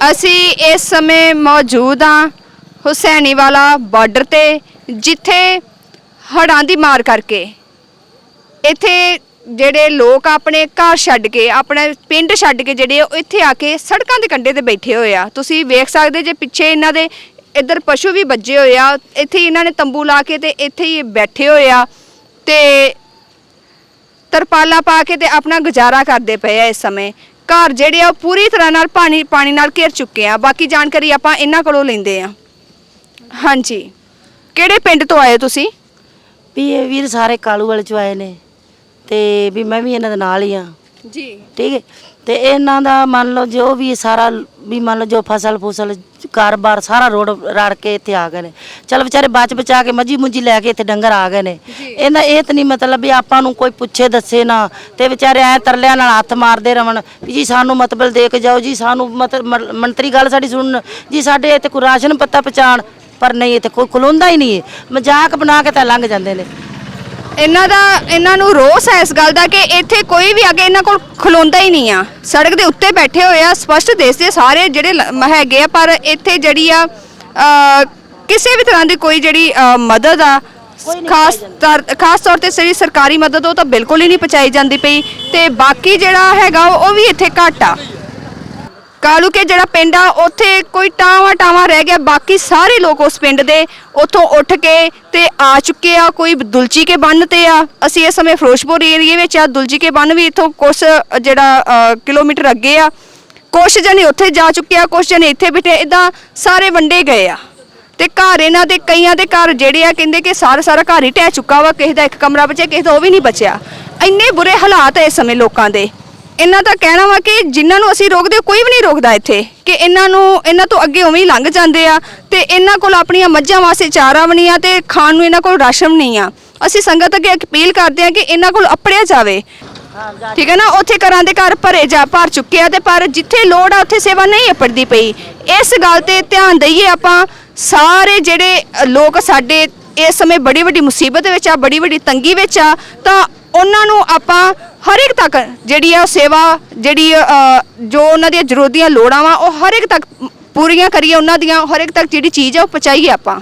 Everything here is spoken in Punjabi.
ਅਸੀਂ ਇਸ ਸਮੇਂ ਮੌਜੂਦ ਹਾਂ ਹੁਸੈਨੀਵਾਲਾ ਬਾਰਡਰ ਤੇ, ਜਿੱਥੇ ਹੜ੍ਹਾਂ ਦੀ ਮਾਰ ਕਰਕੇ। ਇੱਥੇ ਜਿਹੜੇ ਲੋਕ ਆਪਣੇ ਘਰ ਛੱਡ ਕੇ, ਆਪਣੇ ਪਿੰਡ ਛੱਡ ਕੇ ਜਿਹੜੇ ਉਹ ਇੱਥੇ ਆ ਕੇ ਸੜਕਾਂ ਦੇ ਕੰਢੇ ਤੇ ਬੈਠੇ ਹੋਏ ਆ। ਤੁਸੀਂ ਵੇਖ ਸਕਦੇ ਜੇ ਪਿੱਛੇ ਇਹਨਾਂ ਦੇ ਇੱਧਰ ਪਸ਼ੂ ਵੀ ਵੱਜੇ ਹੋਏ ਆ, ਇੱਥੇ ਹੀ ਇਹਨਾਂ ਨੇ ਤੰਬੂ ਲਾ ਕੇ ਤੇ ਇੱਥੇ ਹੀ ਬੈਠੇ ਹੋਏ ਆ ਤੇ ਤਰਪਾਲਾ ਪਾ ਕੇ ਤੇ ਆਪਣਾ ਗੁਜ਼ਾਰਾ ਕਰਦੇ ਪਏ ਆ ਇਸ ਸਮੇਂ। ਘਰ ਜਿਹੜੇ ਆ ਉਹ ਪੂਰੀ ਤਰ੍ਹਾਂ ਨਾਲ ਪਾਣੀ ਪਾਣੀ ਨਾਲ ਘਿਰ ਚੁੱਕੇ ਆ। ਬਾਕੀ ਜਾਣਕਾਰੀ ਆਪਾਂ ਇਹਨਾਂ ਕੋਲੋਂ ਲੈਂਦੇ ਆ। ਹਾਂਜੀ। ਕਿਹੜੇ ਪਿੰਡ ਤੋਂ ਆਏ ਤੁਸੀਂ? ਵੀ ਇਹ ਵੀਰ ਸਾਰੇ ਕਾਲੂ ਵਾਲੇ ਚੋਂ ਆਏ ਨੇ। ਤੇ ਵੀ ਮੈਂ ਵੀ ਇਹਨਾਂ ਦੇ ਨਾਲ ਹੀ ਆ। ਜੀ। ਠੀਕ ਹੈ। ਤੇ ਇਹਨਾਂ ਦਾ ਮੰਨ ਲਓ ਜੋ ਵੀ ਸਾਰਾ ਵੀ ਮੰਨ ਲਓ ਜੋ ਫਸਲ ਫੁਸਲ ਕਾਰੋਬਾਰ ਸਾਰਾ ਰੋਡ ਰੜ ਕੇ ਇੱਥੇ ਆ ਗਏ ਨੇ। ਚਲ ਵਿਚਾਰੇ ਬਚ ਬਚਾ ਕੇ ਮੱਝੀ ਮੁੰਜੀ ਲੈ ਕੇ ਇੱਥੇ ਡੰਗਰ ਆ ਗਏ ਨੇ। ਇਹਨਾਂ ਇਹ ਤਾਂ ਨਹੀਂ ਮਤਲਬ ਵੀ ਆਪਾਂ ਨੂੰ ਕੋਈ ਪੁੱਛੇ ਦੱਸੇ ਨਾ ਤੇ ਵਿਚਾਰੇ ਐ ਤਰਲਿਆਂ ਨਾਲ ਹੱਥ ਮਾਰਦੇ ਰਵਣ ਵੀ ਜੀ ਸਾਨੂੰ ਮਤਲਬ ਦੇ ਕੇ ਜਾਓ ਜੀ ਸਾਨੂੰ ਮਤਲਬ ਮੰਤਰੀ ਗੱਲ ਸਾਡੀ ਸੁਣਨ ਜੀ ਸਾਡੇ ਇੱਥੇ ਕੋਈ ਰਾਸ਼ਨ ਪੱਤਾ ਪਹੁੰਚਾਉਣ ਪਰ ਨਹੀਂ ਇੱਥੇ ਕੋਈ ਖਲੋਂਦਾ ਹੀ ਨਹੀਂ ਹੈ ਮਜ਼ਾਕ ਬਣਾ ਕੇ ਤਾਂ ਲੰਘ ਜਾਂਦੇ ਨੇ। ਇਹਨਾਂ ਦਾ ਇਹਨਾਂ ਨੂੰ ਰੋਸ ਹੈ ਇਸ ਗੱਲ ਦਾ ਕਿ ਇੱਥੇ ਕੋਈ ਵੀ ਅੱਗੇ ਇਹਨਾਂ ਕੋਲ ਖਲੋਂਦਾ ਹੀ ਨਹੀਂ ਆ। ਸੜਕ ਦੇ ਉੱਤੇ ਬੈਠੇ ਹੋਏ ਆ ਸਪਸ਼ਟ ਦੇਸਦੇ ਸਾਰੇ ਜਿਹੜੇ ਲ- ਹੈਗੇ ਆ ਪਰ ਇੱਥੇ ਜਿਹੜੀ ਆ ਅ, ਕਿਸੇ ਵੀ ਤਰ੍ਹਾਂ ਦੀ ਕੋਈ ਜਿਹੜੀ ਅ, ਮਦਦ ਆ ਖਾਸ ਤੌਰ ਖਾਸ ਤੌਰ ਤੇ ਜਿਹੜੀ ਸਰਕਾਰੀ ਮਦਦ ਉਹ ਤਾਂ ਬਿਲਕੁਲ ਹੀ ਨਹੀਂ ਪਹੁੰਚਾਈ ਜਾਂਦੀ ਪਈ। ਤੇ ਬਾਕੀ ਜਿਹੜਾ ਹੈਗਾ ਉਹ ਉਹ ਵੀ ਇੱਥੇ ਘੱਟ ਆ। ਕਾਲੂ ਕੇ ਜਿਹੜਾ ਪਿੰਡ ਆ, ਉੱਥੇ ਕੋਈ ਟਾਵਾ ਟਾਵਾ ਰਹਿ ਗਿਆ, ਬਾਕੀ ਸਾਰੇ ਲੋਕ ਉਸ ਪਿੰਡ ਦੇ ਉੱਥੋਂ ਉੱਠ ਕੇ ਤੇ ਆ ਚੁੱਕੇ ਆ, ਕੋਈ ਦੁਲਚੀ ਕੇ ਬੰਨ ਤੇ ਆ। ਅਸੀਂ ਇਸ ਸਮੇਂ ਫਿਰੋਜ਼ਪੁਰ ਏਰੀਏ ਵਿੱਚ ਆ, ਦੁਲਚੀ ਕੇ ਬੰਨ ਵੀ ਇੱਥੋਂ ਕੁਛ ਜਿਹੜਾ ਕਿਲੋਮੀਟਰ ਅੱਗੇ ਆ। ਕੁਛ ਜਣੇ ਉੱਥੇ ਜਾ ਚੁੱਕੇ ਆ, ਕੁਛ ਜਣੇ ਇੱਥੇ ਬੈਠੇ ਇਦਾਂ ਸਾਰੇ ਵੰਡੇ ਗਏ ਆ। ਤੇ ਘਰ ਇਹਨਾਂ ਦੇ, ਕਈਆਂ ਦੇ ਘਰ ਜਿਹੜੇ ਆ, ਕਹਿੰਦੇ ਕਿ ਸਾਰਾ ਸਾਰਾ ਘਰ ਹੀ ਢਹਿ ਚੁੱਕਾ ਵਾ, ਕਿਸੇ ਦਾ ਇੱਕ ਕਮਰਾ ਬਚਿਆ, ਕਿਸੇ ਦਾ ਉਹ ਵੀ ਨਹੀਂ ਬਚਿਆ। ਇੰਨੇ ਬੁਰੇ ਹਾਲਾਤ ਐ ਇਸ ਸਮੇਂ ਲੋਕਾਂ ਦੇ। ਇਹਨਾਂ ਦਾ ਕਹਿਣਾ ਵਾ ਕਿ ਜਿਨ੍ਹਾਂ ਨੂੰ ਅਸੀਂ ਰੋਕਦੇ ਕੋਈ ਵੀ ਨਹੀਂ ਰੋਕਦਾ ਇੱਥੇ, ਕਿ ਇਹਨਾਂ ਨੂੰ, ਇਹਨਾਂ ਤੋਂ ਅੱਗੇ ਉਵੇਂ ਹੀ ਲੰਘ ਜਾਂਦੇ ਆ ਤੇ ਇਹਨਾਂ ਕੋਲ ਆਪਣੀਆਂ ਮੱਝਾਂ ਵਾਸਤੇ ਚਾਰਾ ਵੀ ਨਹੀਂ ਆ ਤੇ ਖਾਣ ਨੂੰ ਇਹਨਾਂ ਕੋਲ ਰਾਸ਼ਨ ਨਹੀਂ ਆ। ਅਸੀਂ ਸੰਗਤ ਅੱਗੇ ਅਪੀਲ ਕਰਦੇ ਆ ਕਿ ਇਹਨਾਂ ਕੋਲ ਅਪੜਿਆ ਜਾਵੇ। ਠੀਕ ਹੈ ਨਾ? ਉੱਥੇ ਘਰਾਂ ਦੇ ਘਰ ਭਰੇ ਜਾ, ਭਰ ਚੁੱਕੇ ਆ ਤੇ ਪਰ ਜਿੱਥੇ ਲੋੜ ਆ ਉੱਥੇ ਸੇਵਾ ਨਹੀਂ ਅਪੜਦੀ ਪਈ। ਇਸ ਗੱਲ ਤੇ ਧਿਆਨ ਦਈਏ ਆਪਾਂ, ਸਾਰੇ ਜਿਹੜੇ ਲੋਕ ਸਾਡੇ ਇਸ ਸਮੇਂ ਬੜੀ ਵੱਡੀ ਮੁਸੀਬਤ ਵਿੱਚ ਆ, ਬੜੀ ਵੱਡੀ ਤੰਗੀ ਵਿੱਚ ਆ, ਤਾਂ ਉਹਨਾਂ ਨੂੰ ਆਪਾਂ ਹਰ ਇੱਕ ਤੱਕ ਜਿਹੜੀ ਆ ਉਹ ਸੇਵਾ, ਜਿਹੜੀ ਜੋ ਉਹਨਾਂ ਦੀਆਂ ਜ਼ਰੂਰਤ ਦੀਆਂ ਲੋੜਾਂ ਵਾ, ਉਹ ਹਰ ਇੱਕ ਤੱਕ ਪੂਰੀਆਂ ਕਰੀਏ, ਉਹਨਾਂ ਦੀਆਂ ਹਰ ਇੱਕ ਤੱਕ ਜਿਹੜੀ ਚੀਜ਼ ਆ ਉਹ ਪਹੁੰਚਾਈਏ ਆਪਾਂ।